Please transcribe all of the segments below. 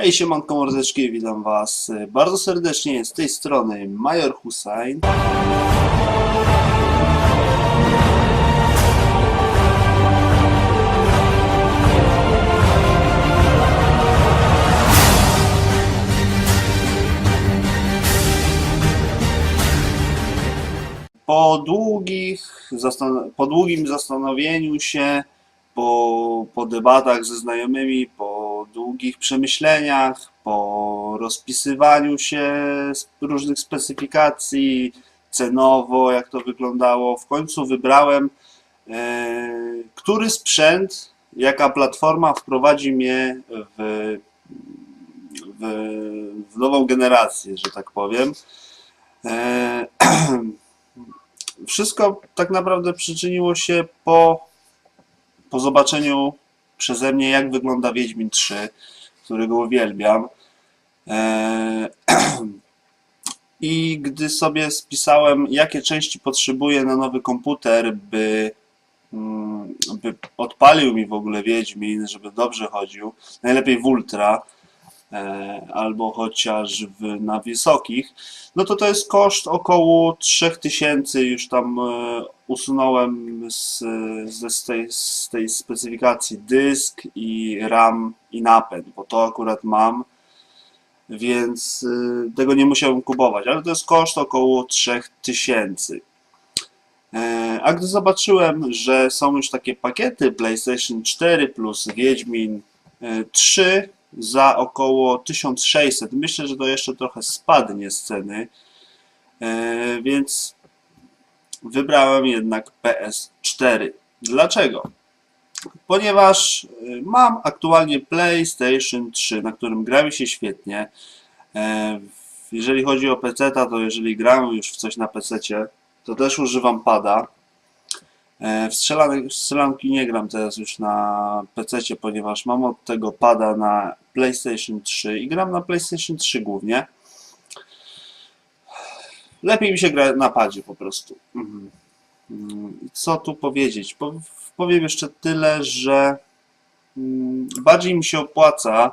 Hej, siemanko mordeczki, witam was e, bardzo serdecznie z tej strony Major Hussein. Po, długich, po długim zastanowieniu się, po, po debatach ze znajomymi, po długich przemyśleniach, po rozpisywaniu się różnych specyfikacji, cenowo, jak to wyglądało, w końcu wybrałem, e, który sprzęt, jaka platforma wprowadzi mnie w, w, w nową generację, że tak powiem. E, wszystko tak naprawdę przyczyniło się po, po zobaczeniu przeze mnie, jak wygląda Wiedźmin 3, którego uwielbiam. Eee, I gdy sobie spisałem, jakie części potrzebuję na nowy komputer, by, mm, by odpalił mi w ogóle Wiedźmin, żeby dobrze chodził, najlepiej w Ultra, e, albo chociaż w, na wysokich, no to to jest koszt około 3000, już tam e, usunąłem z, z, tej, z tej specyfikacji dysk i RAM i napęd, bo to akurat mam, więc e, tego nie musiałem kupować, ale to jest koszt około 3000. E, A gdy zobaczyłem, że są już takie pakiety PlayStation 4 plus Wiedźmin e, 3 za około 1600, myślę, że to jeszcze trochę spadnie z ceny, e, więc wybrałem jednak PS4. Dlaczego? Ponieważ y, mam aktualnie PlayStation 3, na którym gra mi się świetnie. E, Jeżeli chodzi o PC, to jeżeli gram już w coś na PC, to też używam pada. E, W strzelane- strzelanki nie gram teraz już na PC, ponieważ mam od tego pada na PlayStation 3 i gram na PlayStation 3 głównie. Lepiej mi się gra na padzie po prostu. Mhm. Mm, Co tu powiedzieć? Po- Powiem jeszcze tyle, że mm, bardziej mi się opłaca.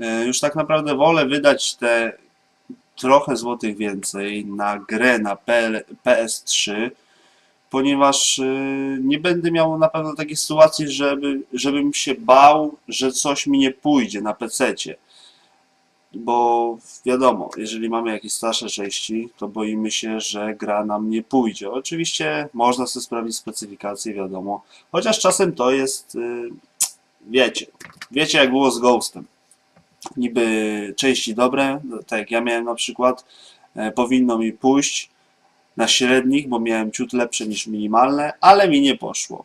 e, Już tak naprawdę wolę wydać te trochę złotych więcej na grę na PL PS3, ponieważ y, nie będę miał na pewno takiej sytuacji, żeby, żebym się bał, że coś mi nie pójdzie na PC-cie. Bo wiadomo, jeżeli mamy jakieś starsze części, to boimy się, że gra nam nie pójdzie. Oczywiście można sobie sprawdzić specyfikację, wiadomo. Chociaż czasem to jest, y, wiecie, wiecie jak było z Ghostem. Niby części dobre, tak jak ja miałem na przykład, e, powinno mi pójść na średnich, bo miałem ciut lepsze niż minimalne, ale mi nie poszło.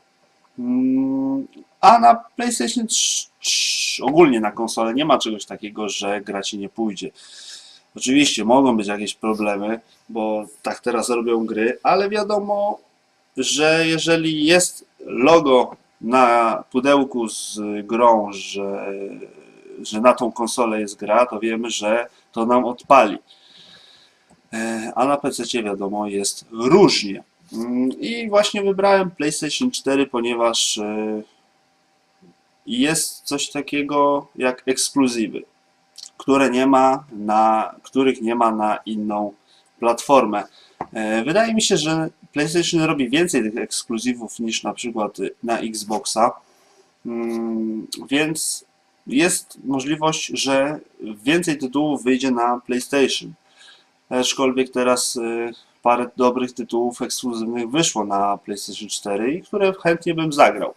A na PlayStation 3, 3, ogólnie na konsolę nie ma czegoś takiego, że gra ci nie pójdzie. Oczywiście mogą być jakieś problemy, bo tak teraz robią gry, ale wiadomo, że jeżeli jest logo na pudełku z grą, że, że na tą konsolę jest gra, to wiemy, że to nam odpali. E, A na PC wiadomo jest różnie. Mm, I właśnie wybrałem PlayStation 4, ponieważ e, jest coś takiego jak ekskluzywy, które nie ma na, których nie ma na inną platformę. E, Wydaje mi się, że PlayStation robi więcej tych ekskluzywów niż na przykład na Xboxa, Mm, więc jest możliwość, że więcej tytułów wyjdzie na PlayStation. Aczkolwiek teraz y, parę dobrych tytułów ekskluzywnych wyszło na PlayStation 4 i które chętnie bym zagrał.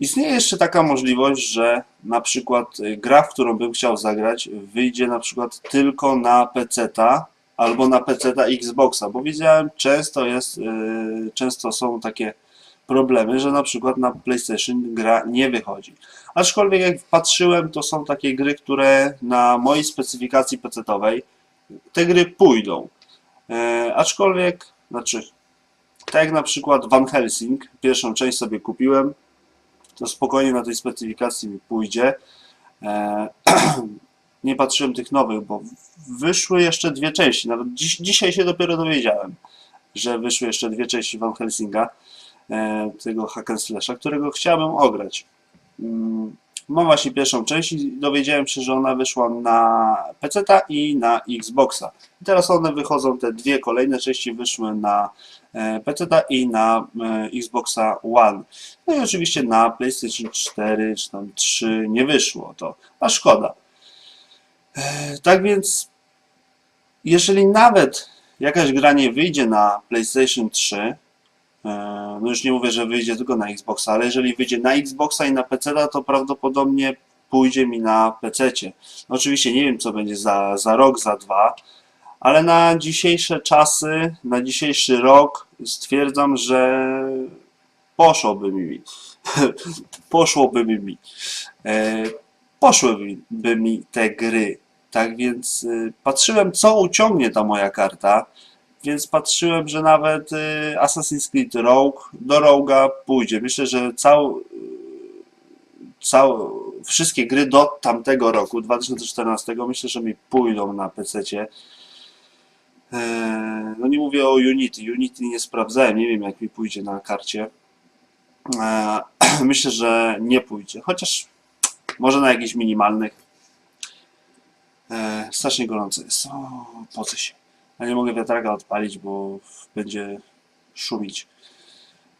Istnieje jeszcze taka możliwość, że na przykład y, gra, w którą bym chciał zagrać, wyjdzie na przykład tylko na PC-ta albo na PC-ta Xboxa, bo widziałem, często jest, y, często są takie problemy, że na przykład na PlayStation gra nie wychodzi. Aczkolwiek jak patrzyłem, to są takie gry, które na mojej specyfikacji PC-towej te gry pójdą. E, aczkolwiek, znaczy, tak jak na przykład Van Helsing, pierwszą część sobie kupiłem, to spokojnie na tej specyfikacji mi pójdzie. E, nie patrzyłem tych nowych, bo wyszły jeszcze dwie części. Nawet dziś, dzisiaj się dopiero dowiedziałem, że wyszły jeszcze dwie części Van Helsinga, e, tego hack and slasha, którego chciałbym ograć. Mam właśnie pierwszą część i dowiedziałem się, że ona wyszła na PC i na Xboxa. I teraz one wychodzą, te dwie kolejne części wyszły na PC i na e, Xboxa One. No i oczywiście na PlayStation 4 czy tam 3 nie wyszło to, a szkoda. E, Tak więc, jeżeli nawet jakaś gra nie wyjdzie na PlayStation 3, e, no już nie mówię, że wyjdzie tylko na Xboxa, ale jeżeli wyjdzie na Xboxa i na PC, to prawdopodobnie pójdzie mi na PC. No oczywiście nie wiem, co będzie za, za rok, za dwa, ale na dzisiejsze czasy, na dzisiejszy rok stwierdzam, że poszłoby mi. Poszłoby mi. E, Poszłyby mi te gry. Tak więc y, patrzyłem, co uciągnie ta moja karta. Więc patrzyłem, że nawet y, Assassin's Creed Rogue do Rogue'a pójdzie. Myślę, że cał, cał, wszystkie gry do tamtego roku, 2014, myślę, że mi pójdą na PC-cie. Eee, No nie mówię o Unity. Unity nie sprawdzałem, nie wiem jak mi pójdzie na karcie. Eee, Myślę, że nie pójdzie, chociaż może na jakichś minimalnych. Eee, Strasznie gorąco jest. O, pocę się. Ja nie mogę wiatraka odpalić, bo będzie szumić.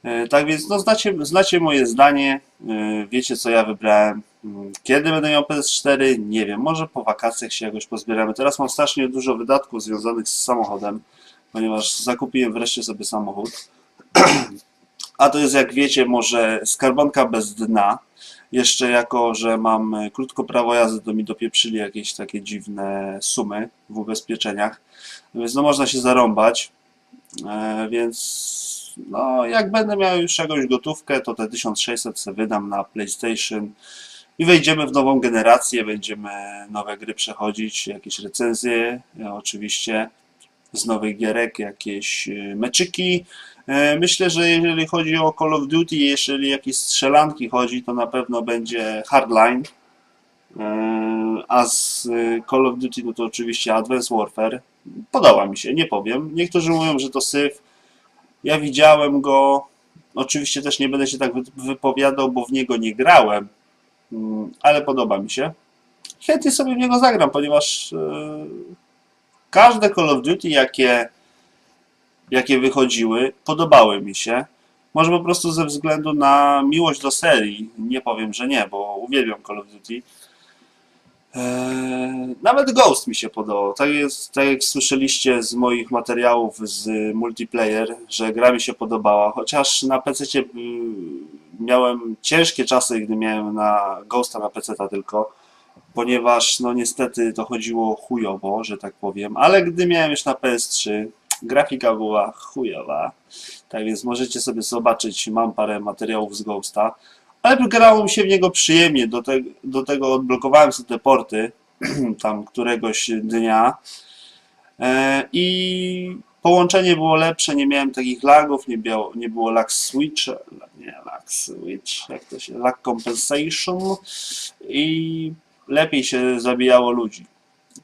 Eee, Tak więc no, znacie, znacie moje zdanie, eee, wiecie co ja wybrałem. Mm, Kiedy będę miał PS4? Nie wiem, może po wakacjach się jakoś pozbieramy. Teraz mam strasznie dużo wydatków związanych z samochodem, ponieważ zakupiłem wreszcie sobie samochód. A to jest, jak wiecie, może skarbonka bez dna. Jeszcze jako, że mam e, krótko prawo jazdy, to mi dopieprzyli jakieś takie dziwne sumy w ubezpieczeniach. Więc no można się zarąbać. E, więc no jak będę miał już jakąś gotówkę, to te 1600 sobie wydam na PlayStation i wejdziemy w nową generację, będziemy nowe gry przechodzić, jakieś recenzje, e, oczywiście z nowych gierek, jakieś e, meczyki. E, Myślę, że jeżeli chodzi o Call of Duty, jeżeli jakieś strzelanki chodzi, to na pewno będzie Hardline. E, A z Call of Duty, no to oczywiście Advanced Warfare. Podoba mi się, nie powiem. Niektórzy mówią, że to syf. Ja widziałem go. Oczywiście też nie będę się tak wy- wypowiadał, bo w niego nie grałem, Mm, ale podoba mi się. Chętnie sobie w niego zagram, ponieważ każde Call of Duty, jakie, jakie wychodziły, podobały mi się. Może po prostu ze względu na miłość do serii. Nie powiem, że nie, bo uwielbiam Call of Duty. Eee, Nawet Ghost mi się podobał. Tak, jest, tak jak słyszeliście z moich materiałów z multiplayer, że gra mi się podobała. Chociaż na PC miałem ciężkie czasy, gdy miałem na Ghosta na PC tylko, ponieważ no niestety to chodziło chujowo, że tak powiem. Ale gdy miałem już na PS3, grafika była chujowa. Tak więc możecie sobie zobaczyć, mam parę materiałów z Ghosta. Ale grało mi się w niego przyjemnie, do, te, do tego odblokowałem sobie te porty tam któregoś dnia e, i połączenie było lepsze, nie miałem takich lagów, nie było, nie było lag switch, nie lag switch, jak to się, lag compensation i lepiej się zabijało ludzi.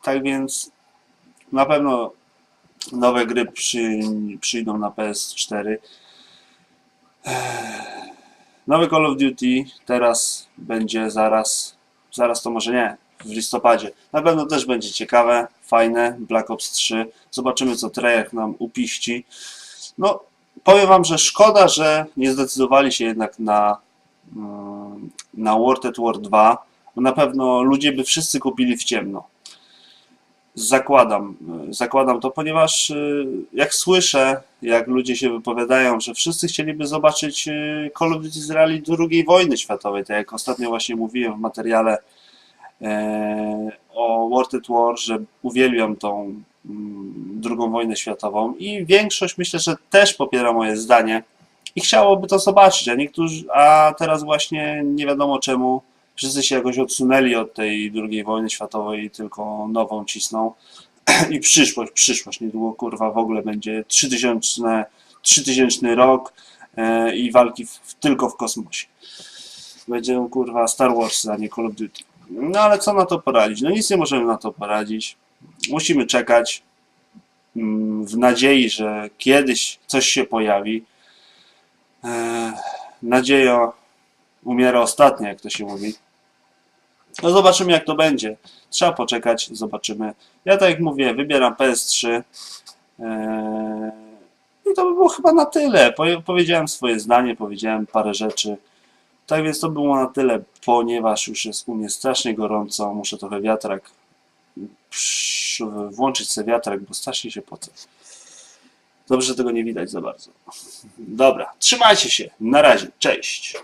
Tak więc na pewno nowe gry przy, przyjdą na PS4. Nowy Call of Duty teraz będzie zaraz, zaraz to może nie, w listopadzie. Na pewno też będzie ciekawe, fajne, Black Ops 3. Zobaczymy co Treyarch nam upiści. No, powiem Wam, że szkoda, że nie zdecydowali się jednak na, mm, na World at War 2, bo na pewno ludzie by wszyscy kupili w ciemno. Zakładam, y, zakładam to, ponieważ y, jak słyszę, jak ludzie się wypowiadają, że wszyscy chcieliby zobaczyć Call of Duty z II wojny światowej, tak jak ostatnio właśnie mówiłem w materiale e, o World at War, że uwielbiam tą mm, drugą wojnę światową i większość myślę, że też popiera moje zdanie i chciałoby to zobaczyć, a niektórzy, a teraz właśnie nie wiadomo czemu wszyscy się jakoś odsunęli od tej drugiej wojny światowej i tylko nową cisną i przyszłość, przyszłość, niedługo kurwa w ogóle będzie 3000, 3000 rok e, i walki w, tylko w kosmosie. Będzie kurwa Star Wars, a nie Call of Duty. No ale co na to poradzić? No nic nie możemy na to poradzić. Musimy czekać mm, w nadziei, że kiedyś coś się pojawi. E, nadzieja umiera ostatnia, jak to się mówi. No zobaczymy jak to będzie. Trzeba poczekać, zobaczymy. Ja tak jak mówię, wybieram PS3. Eee, I to by było chyba na tyle. Powie- Powiedziałem swoje zdanie, powiedziałem parę rzeczy. Tak więc to było na tyle, ponieważ już jest u mnie strasznie gorąco. Muszę trochę wiatrak włączyć sobie wiatrak, bo strasznie się pocę. Dobrze, że tego nie widać za bardzo. Dobra, trzymajcie się. Na razie. Cześć.